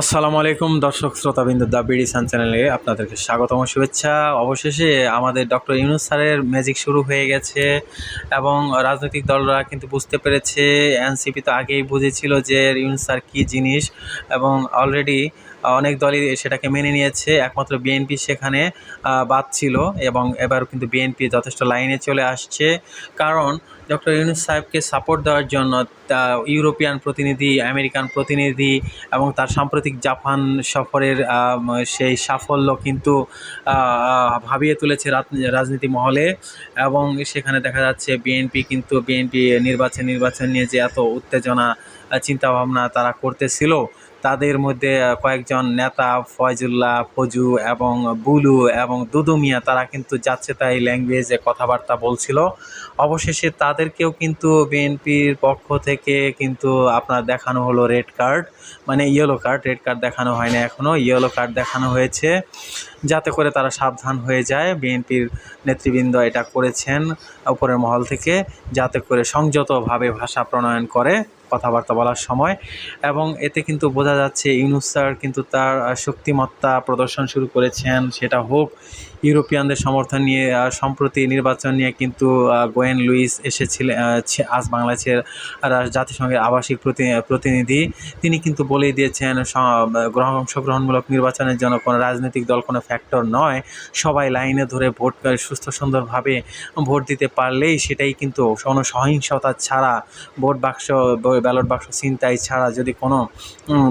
আসসালামু আলাইকুম, দর্শক শ্রোতাবিন্দু দ্য বিডি সান চ্যানেলে আপনাদেরকে স্বাগতম, শুভেচ্ছা। অবশেষে আমাদের ডক্টর ইউনুস স্যারের ম্যাজিক শুরু হয়ে গেছে এবং রাজনৈতিক দলরা কিন্তু বুঝতে পেরেছে, এনসিপি তো আগেই বুঝেছিল যে ইউনুস স্যার কী জিনিস এবং অলরেডি অনেক দলই সেটাকে মেনে নিয়েছে। একমাত্র বিএনপি সেখানে বাদ ছিল এবং এবার কিন্তু বিএনপি যথেষ্ট লাইনে চলে আসছে। কারণ ডক্টর ইউনুস সাহেবকে সাপোর্ট দেওয়ার জন্য ইউরোপিয়ান প্রতিনিধি, আমেরিকান প্রতিনিধি এবং তার সাম্প্রতিক জাপান সফরের সেই সাফল্য কিন্তু ভাবিয়ে তুলেছে রাজনীতি মহলে এবং সেখানে দেখা যাচ্ছে বিএনপি কিন্তু বিএনপি নির্বাচন নির্বাচন নিয়ে যে এত উত্তেজনা চিন্তাভাবনা তারা করতেছিল। তাদের মধ্যে কয়েকজন নেতা, ফয়জুল্লাহ, ফজু এবং বুলু এবং দুদু মিয়া, তারা কিন্তু যাচ্ছে তাই ল্যাঙ্গুয়েজে কথাবার্তা বলছিল। অবশেষে তাদেরকেও কিন্তু বিএনপির পক্ষ থেকে কিন্তু আপনার দেখানো হলো রেড কার্ড মানে ইয়েলো কার্ড। রেড কার্ড দেখানো হয় না এখনও ইয়েলো কার্ড দেখানো হয়েছে। যাতে করে তারা সাবধান হয়ে যায়, বিএনপির নেতৃবৃন্দ এটা করেছেন উপরের মহল থেকে, যাতে করে সংযতভাবে ভাষা প্রণয়ন করে। কথাবার্তা বলার সময়। এবং এতে কিন্তু বোঝা যাচ্ছে ইউনুস স্যার কিন্তু তার শক্তিমত্তা প্রদর্শন শুরু করেছেন, সেটা হোক। ইউরোপিয়ানদের সমর্থন নিয়ে সম্প্রতি নির্বাচন নিয়ে কিন্তু গোয়েন লুইস এসেছিলেন আজ বাংলাদেশের জাতিসংঘের আবাসিক প্রতি- প্রতিনিধি। তিনি কিন্তু বলেই দিয়েছেন অংশগ্রহণমূলক নির্বাচনের জন্য কোনো রাজনৈতিক দল কোনো ফ্যাক্টর নয়। সবাই লাইনে ধরে ভোট সুস্থ সুন্দরভাবে ভোট দিতে পারলেই সেটাই কিন্তু কোনো সহিংসতা ছাড়া ভোট বাক্স ব্যালট বাক্স ছিনতাই ছাড়া যদি কোনো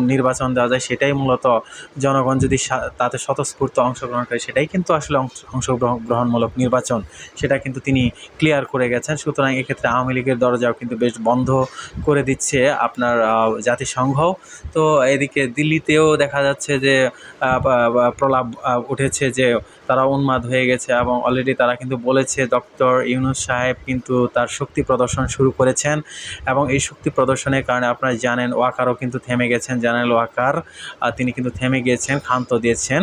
নির্বাচন দেওয়া যায়, সেটাই মূলত জনগণ যদি তাতে স্বতঃস্ফূর্ত অংশগ্রহণ করে সেটাই কিন্তু আসলে অংশ- অংশগ্রহণ গ্রহণমূলক নির্বাচন। সেটা কিন্তু তিনি ক্লিয়ার করে গেছেন। সুতরাং এক্ষেত্রে আওয়ামী লীগের দরজাও কিন্তু বেশ বন্ধ করে দিচ্ছে আপনার জাতিসংঘ। তো এদিকে দিল্লিতেও দেখা যাচ্ছে যে প্রলাপ উঠেছে যে তারা উন্মাদ হয়ে গেছে এবং অলরেডি তারা কিন্তু বলেছে, ডক্টর ইউনুস সাহেব কিন্তু তার শক্তি প্রদর্শন শুরু করেছেন এবং এই শক্তি প্রদর্শনের কারণে আপনারা জানেন ওয়াকারও কিন্তু থেমে গেছেন, জানেন ওয়াকার তিনি কিন্তু থেমে গিয়েছেন, ক্ষান্ত দিয়েছেন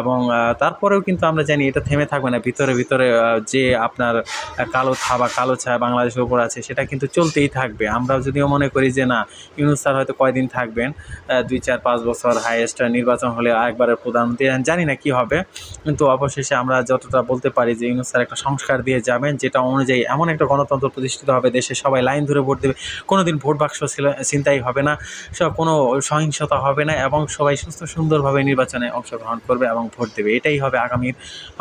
এবং তারপরেও কিন্তু আমরা জানি এটা থেমে থাকবে না, ভিতরে ভিতরে যে আপনার কালো থাবা কালো ছায়া বাংলাদেশের উপর আছে, সেটা কিন্তু চলতেই থাকবে। আমরাও যদিও মনে করি যে না, ইউনুস স্যার হয়তো কয়দিন থাকবেন দুই, চার, পাঁচ বছর হাইয়েস্ট নির্বাচন হলে আরেকবারের প্রধানমন্ত্রী জানি না কি হবে, কিন্তু অবশেষে আমরা যতটা বলতে পারি যে ইউনুস স্যার একটা সংস্কার দিয়ে যাবেন, যেটা অনুযায়ী এমন একটা গণতন্ত্র প্রতিষ্ঠিত হবে, দেশে সবাই লাইন ধরে ভোট দেবে কোনো দিন ভোট বাক্স ছিল- ছিনতাই হবে না। সব কোনো সহিংসতা হবে না এবং সবাই সুস্থ সুন্দরভাবে নির্বাচনে অংশগ্রহণ করবে এবং ভোট দেবে। এটাই হবে আগামীর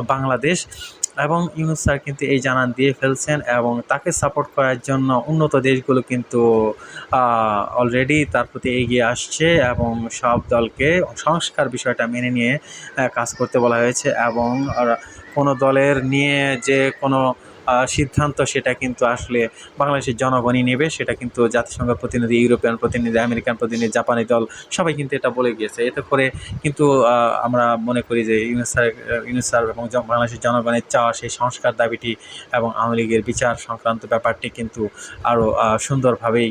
বাংলাদেশ। এবং ইউনুস স্যার কিন্তু এই জানান দিয়ে ফেলছেন এবং তাকে সাপোর্ট করার জন্য উন্নত দেশগুলো কিন্তু অলরেডি তার প্রতি এগিয়ে আসছে এবং সব দলকে সংস্কার বিষয়টা মেনে নিয়ে কাজ করতে বলা হয়েছে এবং কোনো দলের নিয়ে যে কোনো সিদ্ধান্ত সেটা কিন্তু আসলে বাংলাদেশের জনগণই নেবে, সেটা কিন্তু জাতিসংঘের প্রতিনিধি, ইউরোপিয়ান প্রতিনিধি, আমেরিকান প্রতিনিধি, জাপানি দল সবাই কিন্তু এটা বলে গিয়েছে। এতে করে কিন্তু আমরা মনে করি যে ইউনুস স্যার ইউনুস স্যার এবং বাংলাদেশের জনগণের চাওয়া সেই সংস্কার দাবিটি এবং আওয়ামী লীগের বিচার সংক্রান্ত ব্যাপারটি কিন্তু আরও সুন্দরভাবেই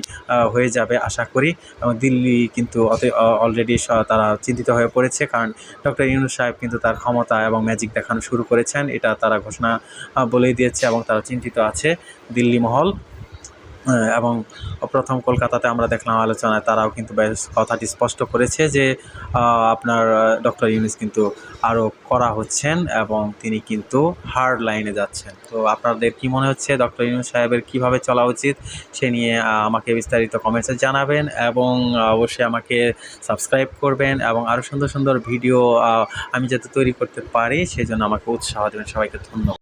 হয়ে যাবে আশা করি। এবং দিল্লি কিন্তু অত অলরেডি তারা চিন্তিত হয়ে পড়েছে কারণ ডক্টর ইউনুস সাহেব কিন্তু তার ক্ষমতা এবং ম্যাজিক দেখানো শুরু করেছেন, এটা তারা ঘোষণা বলেই দিয়েছে এবং তারা চিন্তিত আছে দিল্লি মহল। এবং প্রথম কলকাতাতে আমরা দেখলাম আলোচনায় তারাও কিন্তু কথাটি স্পষ্ট করেছে যে আপনার ডক্টর ইউনিস কিন্তু আরও করা হচ্ছেন এবং তিনি কিন্তু হার্ড লাইনে যাচ্ছেন। তো আপনাদের কি মনে হচ্ছে ডক্টর ইউনিস সাহেবের কীভাবে চলা উচিত সে নিয়ে আমাকে বিস্তারিত কমেন্টসে জানাবেন এবং অবশ্যই আমাকে সাবস্ক্রাইব করবেন এবং আরও সুন্দর সুন্দর ভিডিও আমি যাতে তৈরি করতে পারি সেই জন্য আমাকে উৎসাহ দেবেন। সবাইকে ধন্যবাদ।